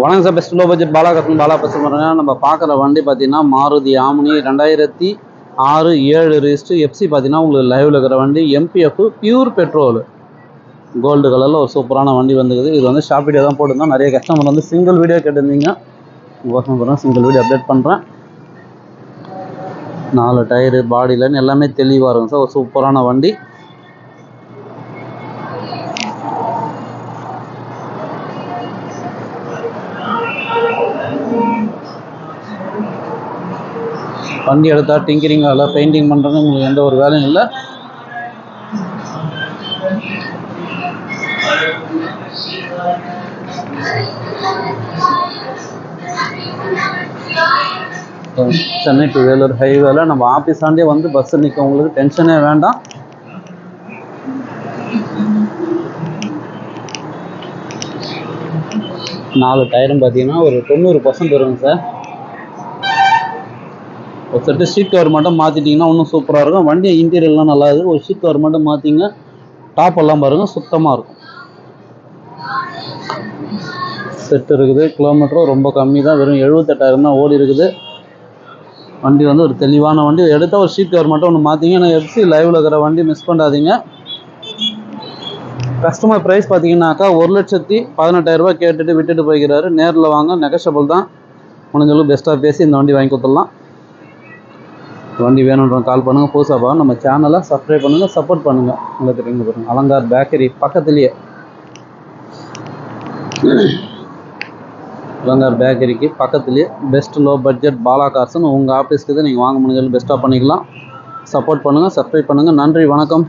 வணக்கம் sir best low budget Bala கத்தன் Bala பேச பாருங்க. நம்ம பார்க்குற வண்டி பார்த்தீங்கன்னா மாருதி ஆமினி ரெண்டாயிரத்தி ஆறு ஏழு ரிஜிஸ்டர் எஃப்சி பார்த்தீங்கன்னா உங்களுக்கு லைவில் இருக்கிற வண்டி எம்பிஎஃப் பியூர் பெட்ரோல் கோல்டு கலரில் ஒரு சூப்பரான வண்டி வந்துக்குது இது வந்து ஷாப் வீடியோ தான் போட்டிருந்தோம். நிறைய கஸ்டமர் வந்து சிங்கிள் வீடியோ கேட்டிருந்தீங்க. உங்களுக்கும் சிங்கிள் வீடியோ அப்டேட் பண்ணுறேன் நாலு டயரு பாடியிலன்னு எல்லாமே தெளிவாக இருக்கும் சார். ஒரு சூப்பரான வண்டி. வண்டி எடுத்தால் டிங்கரிங் வேலை பெயிண்டிங் பண்ணுறதுன்னு உங்களுக்கு எந்த ஒரு வேலையும் இல்லை. சென்னை டு வேலூர் ஹைவேல நம்ம ஆஃபீஸ் ஆண்டே வந்து பஸ் நிற்க உங்களுக்கு டென்ஷனே வேண்டாம். நாலு டயரும் பார்த்தீங்கன்னா ஒரு தொண்ணூறு பர்சன்ட் வருங்க சார். ஒரு செட்டு சீட் கவர் மட்டும் மாற்றிட்டிங்கன்னா இன்னும் சூப்பராக இருக்கும். வண்டி இன்டீரியர்லாம் நல்லா இருக்குது ஒரு சீட் கவர் மட்டும் மாற்றிங்க டாப் எல்லாம் பாருங்கள் சுத்தமாக இருக்கும். செட் இருக்குது. கிலோமீட்டரும் ரொம்ப கம்மி தான். வெறும் எழுபத்தெட்டாயிரம் தான் ஓடி இருக்குது. வண்டி வந்து ஒரு தெளிவான வண்டி. எடுத்தால் ஒரு சீட் கவர் மட்டும் ஒன்று மாற்றிங்க ஏன்னா எஃப்சி லைவில் இருக்கிற வண்டி மிஸ் பண்ணாதீங்க. கஸ்டமர் ப்ரைஸ் பார்த்தீங்கன்னாக்கா ஒரு லட்சத்தி பதினெட்டாயிரரூபா கேட்டுட்டு விட்டுட்டு போய்க்கிறாரு. நேரில் வாங்க நெகஷபிள் தான். முடிஞ்சளவு பெஸ்ட்டாக பேசி இந்த வண்டி வாங்கி கொடுத்துடலாம். வண்டி வேணுன்றவங்க கால் பண்ணுங்கள் புதுசாக பாருங்க நம்ம சேனலை சப்ஸ்கிரைப் பண்ணுங்கள் சப்போர்ட் பண்ணுங்கள் உங்களுக்கு தெரியுங்க பாருங்கள் அலங்கார் பேக்கரி பக்கத்துலேயே. அலங்கார் பேக்கரிக்கு பக்கத்துலேயே பெஸ்ட் லோ பட்ஜெட் பாலா கார்ஸ்னு உங்கள் ஆஃபீஸ்க்கு நீங்கள் வாங்க முடிஞ்சாலும் பெஸ்ட்டாக பண்ணிக்கலாம். சப்போர்ட் பண்ணுங்கள் சப்ஸ்கிரைப் பண்ணுங்கள் நன்றி வணக்கம்.